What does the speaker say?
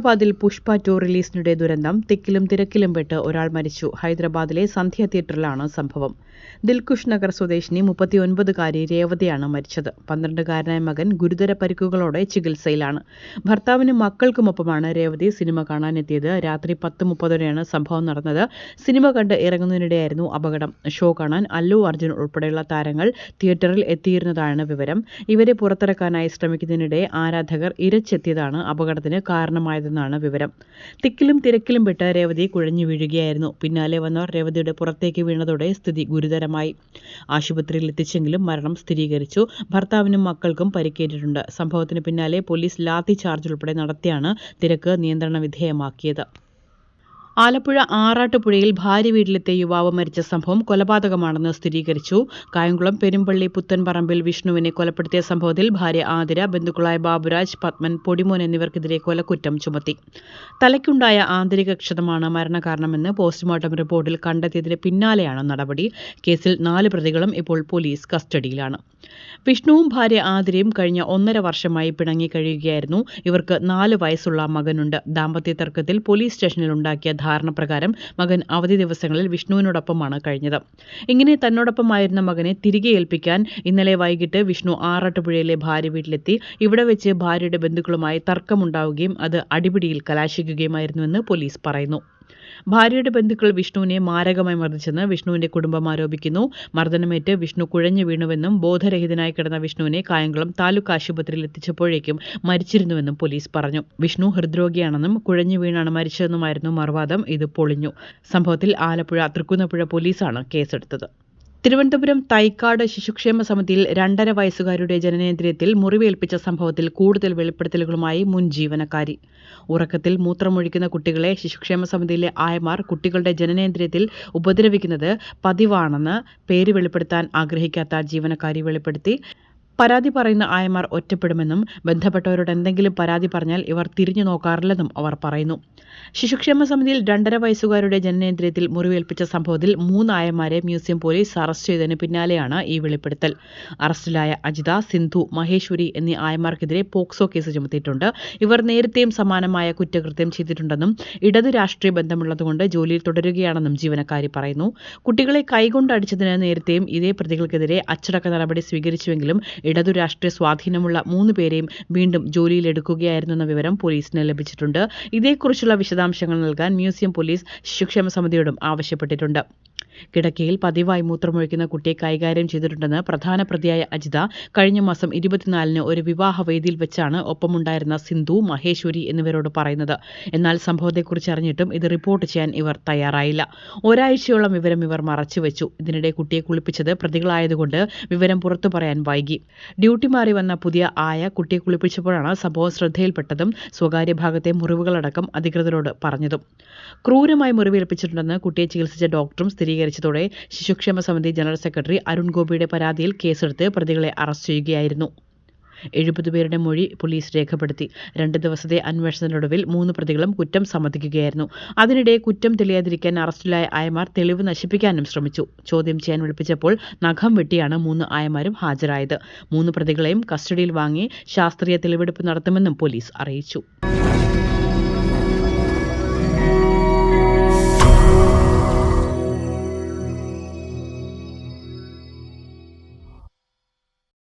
ഹൈദരാബാദിൽ പുഷ്പ ടു റിലീസിനിടെ ദുരന്തം. തിക്കിലും തിരക്കിലും പെട്ട് ഒരാൾ മരിച്ചു. ഹൈദരാബാദിലെ സന്ധ്യ തിയേറ്ററിലാണ് സംഭവം. ദിൽകുഷ് നഗർ സ്വദേശിനി മുപ്പത്തിയൊൻപതുകാരി രേവതിയാണ് മരിച്ചത്. പന്ത്രണ്ടുകാരനായ മകൻ ഗുരുതര പരിക്കുകളോടെ ചികിത്സയിലാണ്. ഭർത്താവിനും മക്കൾക്കുമൊപ്പമാണ് രേവതി സിനിമ കാണാനെത്തിയത്. രാത്രി പത്ത് മുപ്പതോടെയാണ് സംഭവം നടന്നത്. സിനിമ കണ്ട് ഇറങ്ങുന്നതിനിടെയായിരുന്നു അപകടം. ഷോ കാണാൻ അല്ലു അർജുൻ ഉൾപ്പെടെയുള്ള താരങ്ങൾ തിയേറ്ററിൽ എത്തിയിരുന്നതാണ് വിവരം. ഇവരെ പുറത്തിറക്കാനായി ശ്രമിക്കുന്നതിനിടെ ആരാധകർ ഇരച്ചെത്തിയതാണ് അപകടത്തിന് കാരണമായതെന്നാണ് വിവരം. തിക്കിലും തിരക്കിലും പെട്ട് രേവതി കുഴഞ്ഞു വീഴുകയായിരുന്നു. പിന്നാലെ വന്നവർ രേവതിയുടെ പുറത്തേക്ക് വീണതോടെ സ്ഥിതി ഗുരുതരമായി. ആശുപത്രിയിൽ എത്തിച്ചെങ്കിലും മരണം സ്ഥിരീകരിച്ചു. ഭർത്താവിനും മക്കൾക്കും പരിക്കേറ്റിട്ടുണ്ട്. സംഭവത്തിന് പിന്നാലെ പോലീസ് ലാത്തി ചാർജ് ഉൾപ്പെടെ നടത്തിയാണ് തിരക്ക് നിയന്ത്രണ വിധേയമാക്കിയത്. ആലപ്പുഴ ആറാട്ടുപുഴയിൽ ഭാര്യ വീട്ടിലെത്തിയ യുവാവ് മരിച്ച സംഭവം കൊലപാതകമാണെന്ന് സ്ഥിരീകരിച്ചു. കായംകുളം പെരുമ്പള്ളി പുത്തൻപറമ്പിൽ വിഷ്ണുവിനെ കൊലപ്പെടുത്തിയ സംഭവത്തിൽ ഭാര്യ ആതിര ബന്ധുക്കളായ ബാബുരാജ് പത്മൻ പൊടിമോൻ എന്നിവർക്കെതിരെ കൊലക്കുറ്റം ചുമത്തി. തലയ്ക്കുണ്ടായ ആന്തരിക ക്ഷതമാണ് മരണകാരണമെന്ന് പോസ്റ്റ്മോർട്ടം റിപ്പോർട്ടിൽ കണ്ടെത്തിയതിന് പിന്നാലെയാണ് നടപടി. കേസിൽ നാല് പ്രതികളും ഇപ്പോൾ പോലീസ് കസ്റ്റഡിയിലാണ്. വിഷ്ണുവും ഭാര്യ ആതിരയും കഴിഞ്ഞ ഒന്നര വർഷമായി പിണങ്ങി കഴിയുകയായിരുന്നു. ഇവർക്ക് നാല് വയസ്സുള്ള മകനുണ്ട്. ദാമ്പത്യ തർക്കത്തിൽ പോലീസ് സ്റ്റേഷനിൽ ഉണ്ടാക്കിയ ധാരണ പ്രകാരം മകൻ അവധി ദിവസങ്ങളിൽ വിഷ്ണുവിനോടൊപ്പമാണ് കഴിഞ്ഞത്. ഇങ്ങനെ തന്നോടൊപ്പമായിരുന്ന മകനെ തിരികെ ഏൽപ്പിക്കാൻ ഇന്നലെ വൈകിട്ട് വിഷ്ണു ആറാട്ടുപുഴയിലെ ഭാര്യ വീട്ടിലെത്തി. ഇവിടെ വെച്ച് ഭാര്യയുടെ ബന്ധുക്കളുമായി തർക്കമുണ്ടാവുകയും അത് അടിപിടിയിൽ കലാശിക്കുകയുമായിരുന്നുവെന്ന് പോലീസ് പറയുന്നു. ഭാര്യയുടെ ബന്ധുക്കൾ വിഷ്ണുവിനെ മാരകമായി മർദ്ദിച്ചെന്ന് വിഷ്ണുവിന്റെ കുടുംബം ആരോപിക്കുന്നു. മർദ്ദനമേറ്റ് വിഷ്ണു കുഴഞ്ഞു വീണുവെന്നും ബോധരഹിതനായി കിടന്ന വിഷ്ണുവിനെ കായംകുളം താലൂക്ക് ആശുപത്രിയിൽ എത്തിച്ചപ്പോഴേക്കും മരിച്ചിരുന്നുവെന്നും പോലീസ് പറഞ്ഞു. വിഷ്ണു ഹൃദ്രോഗിയാണെന്നും കുഴഞ്ഞു വീണാണ് മരിച്ചതെന്നുമായിരുന്നു മർവാദം. ഇത് പൊളിഞ്ഞു. സംഭവത്തിൽ ആലപ്പുഴ തൃക്കുന്നപ്പുഴ പോലീസാണ് കേസെടുത്തത്. തിരുവനന്തപുരം തൈക്കാട് ശിശുക്ഷേമ സമിതിയിൽ രണ്ടര വയസ്സുകാരുടെ ജനനേന്ദ്രിയത്തിൽ മുറിവേൽപ്പിച്ച സംഭവത്തിൽ കൂടുതൽ വെളിപ്പെടുത്തലുകളുമായി മുൻ ജീവനക്കാരി. ഉറക്കത്തിൽ മൂത്രമൊഴിക്കുന്ന കുട്ടികളെ ശിശുക്ഷേമ സമിതിയിലെ ആയമാർ കുട്ടികളുടെ ജനനേന്ദ്രിയത്തിൽ ഉപദ്രവിക്കുന്നത് പതിവാണെന്ന് പേര് വെളിപ്പെടുത്താൻ ആഗ്രഹിക്കാത്ത ജീവനക്കാരി വെളിപ്പെടുത്തി. പരാതി പറയുന്ന ആയമാർ ഒറ്റപ്പെടുമെന്നും ബന്ധപ്പെട്ടവരോട് എന്തെങ്കിലും പരാതി പറഞ്ഞാൽ ഇവർ തിരിഞ്ഞു നോക്കാറില്ലെന്നും അവർ പറയുന്നു. ശിശുക്ഷേമ സമിതിയിൽ രണ്ടര വയസ്സുകാരുടെ ജനനേന്ദ്രിയത്തിൽ മുറിവേൽപ്പിച്ച സംഭവത്തിൽ മൂന്ന് ആയമാരെ മ്യൂസിയം പോലീസ് അറസ്റ്റ് ചെയ്തതിന് പിന്നാലെയാണ് ഈ വെളിപ്പെടുത്തൽ. അറസ്റ്റിലായ അജിത സിന്ധു മഹേശ്വരി എന്നീ ആയമാർക്കെതിരെ പോക്സോ കേസ് ചുമത്തിയിട്ടുണ്ട്. ഇവർ നേരത്തെയും സമാനമായ കുറ്റകൃത്യം ചെയ്തിട്ടുണ്ടെന്നും ഇടത് രാഷ്ട്രീയ ബന്ധമുള്ളതുകൊണ്ട് ജോലിയിൽ തുടരുകയാണെന്നും ജീവനക്കാരി പറയുന്നു. കുട്ടികളെ കൈകൊണ്ടടിച്ചതിന് നേരത്തെയും ഇതേ പ്രതികൾക്കെതിരെ അച്ചടക്ക നടപടി സ്വീകരിച്ചുവെങ്കിലും ഇടതു രാഷ്ട്രീയ സ്വാധീനമുള്ള മൂന്ന് പേരെയും വീണ്ടും ജോലിയിലെടുക്കുകയായിരുന്നെന്ന വിവരം പോലീസിന് ലഭിച്ചിട്ടുണ്ട്. ഇതേക്കുറിച്ചുള്ള വിശദാംശങ്ങൾ നൽകാൻ മ്യൂസിയം പോലീസ് ശിശുക്ഷേമ സമിതിയോടും ആവശ്യപ്പെട്ടിട്ടുണ്ട്. കിടക്കയിൽ പതിവായി മൂത്രമൊഴിക്കുന്ന കുട്ടിയെ കൈകാര്യം ചെയ്തിട്ടുണ്ടെന്ന് പ്രധാന പ്രതിയായ അജിത കഴിഞ്ഞ മാസം ഇരുപത്തിനാലിന് ഒരു വിവാഹ വേദിയിൽ വെച്ചാണ് ഒപ്പമുണ്ടായിരുന്ന സിന്ധു മഹേശ്വരി എന്നിവരോട് പറയുന്നത്. എന്നാൽ സംഭവത്തെക്കുറിച്ച് അറിഞ്ഞിട്ടും ഇത് റിപ്പോർട്ട് ചെയ്യാൻ ഇവർ തയ്യാറായില്ല. ഒരാഴ്ചയോളം വിവരം ഇവർ മറച്ചുവെച്ചു. ഇതിനിടെ കുട്ടിയെ കുളിപ്പിച്ചത് പ്രതികളായതുകൊണ്ട് വിവരം പുറത്തു പറയാൻ വൈകി. ഡ്യൂട്ടി മാറി വന്ന പുതിയ ആയ കുട്ടിയെ കുളിപ്പിച്ചപ്പോഴാണ് സംഭവം ശ്രദ്ധയിൽപ്പെട്ടതും സ്വകാര്യ ഭാഗത്തെ മുറിവുകളടക്കം അധികൃതരോട് പറഞ്ഞതും. ക്രൂരമായി മുറിവേൽപ്പിച്ചിട്ടുണ്ടെന്ന് കുട്ടിയെ ചികിത്സിച്ച ഡോക്ടറും സ്ഥിരീകരിച്ചതോടെ ശിശുക്ഷേമ സമിതി ജനറൽ സെക്രട്ടറി അരുൺ ഗോപിയുടെ പരാതിയിൽ കേസെടുത്ത് പ്രതികളെ അറസ്റ്റ് ചെയ്യുകയായിരുന്നു. എഴുപത് പേരുടെ മൊഴി പോലീസ് രേഖപ്പെടുത്തി. രണ്ട് ദിവസത്തെ അന്വേഷണത്തിനൊടുവിൽ മൂന്ന് പ്രതികളും കുറ്റം സമ്മതിക്കുകയായിരുന്നു. അതിനിടെ കുറ്റം തെളിയാതിരിക്കാൻ അറസ്റ്റിലായ ആയമാർ തെളിവ് നശിപ്പിക്കാനും ശ്രമിച്ചു. ചോദ്യം ചെയ്യാൻ വിളിപ്പിച്ചപ്പോൾ നഖം വെട്ടിയാണ് മൂന്ന് ആയമാരും ഹാജരായത്. മൂന്ന് പ്രതികളെയും കസ്റ്റഡിയിൽ വാങ്ങി ശാസ്ത്രീയ തെളിവെടുപ്പ് നടത്തുമെന്നും പോലീസ് അറിയിച്ചു.